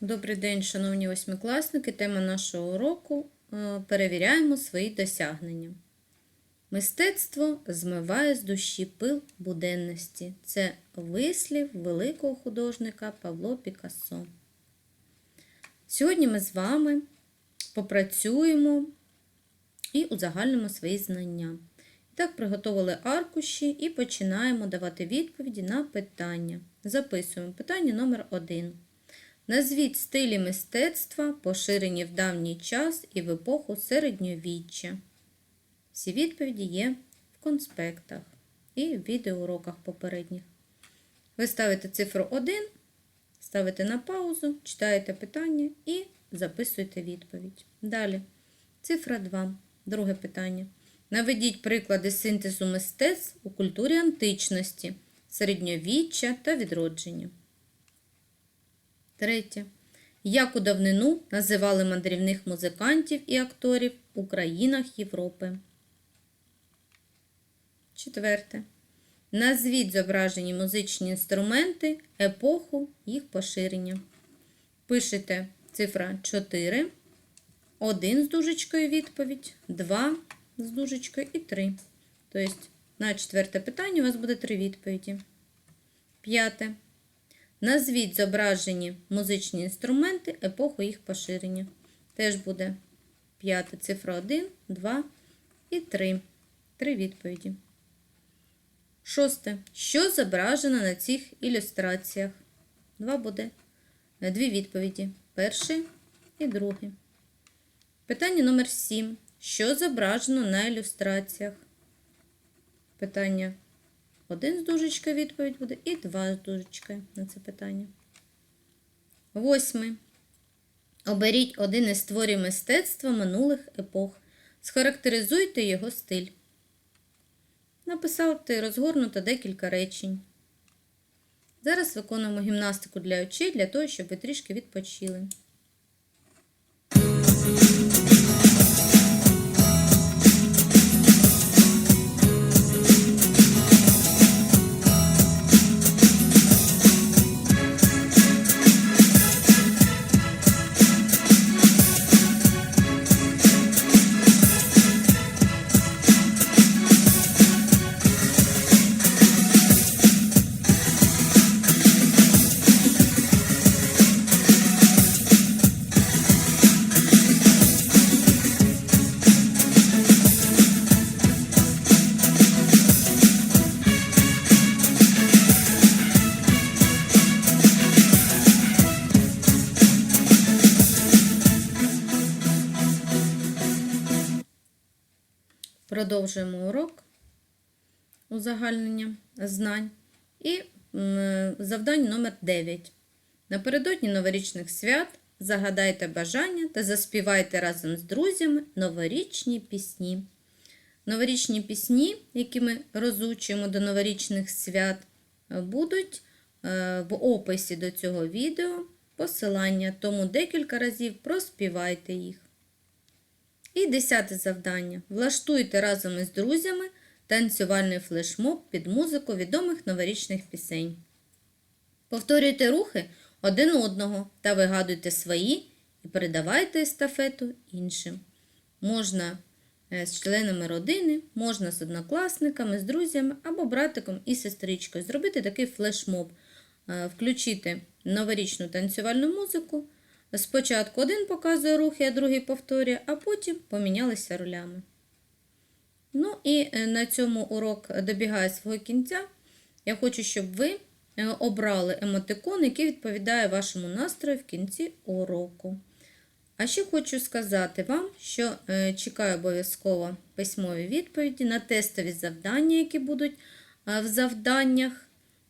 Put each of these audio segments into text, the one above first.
Добрий день, шановні восьмикласники. Тема нашого уроку е, перевіряємо свої досягнення. Мистецтво змиває з душі пил буденності. Це вислів великого художника Павло Пікассо. Сьогодні ми з вами попрацюємо і узагальнимо свої знання. Так, приготували аркуші і починаємо давати відповіді на питання. Записуємо питання номер 1. Назвіть стилі мистецтва, поширені в давній час і в епоху середньовіччя. Всі відповіді є в конспектах і в відеоуроках попередніх. Ви ставите цифру 1, ставите на паузу, читаєте питання і записуєте відповідь. Далі. Цифра 2. Друге питання. Наведіть приклади синтезу мистецтв у культурі античності, середньовіччя та відродження. Третє. Як у давнину називали мандрівних музикантів і акторів у країнах Європи. Четверте. Назвіть зображені музичні інструменти, епоху їх поширення. Пишете цифра 4, 1 з дужечкою відповідь, 2 з дужечкою і 3. Тобто, на четверте питання у вас буде три відповіді. П'яте. Назвіть зображені музичні інструменти, епоху їх поширення. Теж буде п'ята цифра 1, 2 і 3. Три відповіді. Шосте. Що зображено на цих ілюстраціях? Два буде. Дві відповіді. Перший і другий. Питання номер 7. Що зображено на ілюстраціях? Питання один з дужечкою відповідь буде і два з дужечкою на це питання. Восьмий. Оберіть один із творів мистецтва минулих епох. Схарактеризуйте його стиль. Написати розгорнуто декілька речень. Зараз виконуємо гімнастику для очей для того, щоб ви трішки відпочили. Продовжуємо урок узагальнення знань. І завдання номер 9. Напередодні новорічних свят загадайте бажання та заспівайте разом з друзями новорічні пісні. Новорічні пісні, які ми розучуємо до новорічних свят, будуть е, в описі до цього відео посилання, тому декілька разів проспівайте їх. І десяте завдання. Влаштуйте разом із друзями танцювальний флешмоб під музику відомих новорічних пісень. Повторюйте рухи один одного та вигадуйте свої і передавайте естафету іншим. Можна е, з членами родини, можна з однокласниками, з друзями або братиком і сестричкою. Зробити такий флешмоб, Е, включити новорічну танцювальну музику. Спочатку один показує рухи, а другий повторює, а потім помінялися ролями. Ну і е, на цьому урок добігає свого кінця. Я хочу, щоб ви е, обрали емотикон, який відповідає вашому настрою в кінці уроку. А ще хочу сказати вам, що е, чекаю обов'язково письмові відповіді на тестові завдання, які будуть в завданнях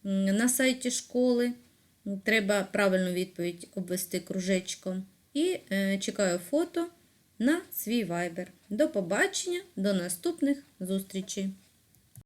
на сайті школи. Треба правильну відповідь обвести кружечком. І е, чекаю фото на свій вайбер. До побачення, до наступних зустрічей!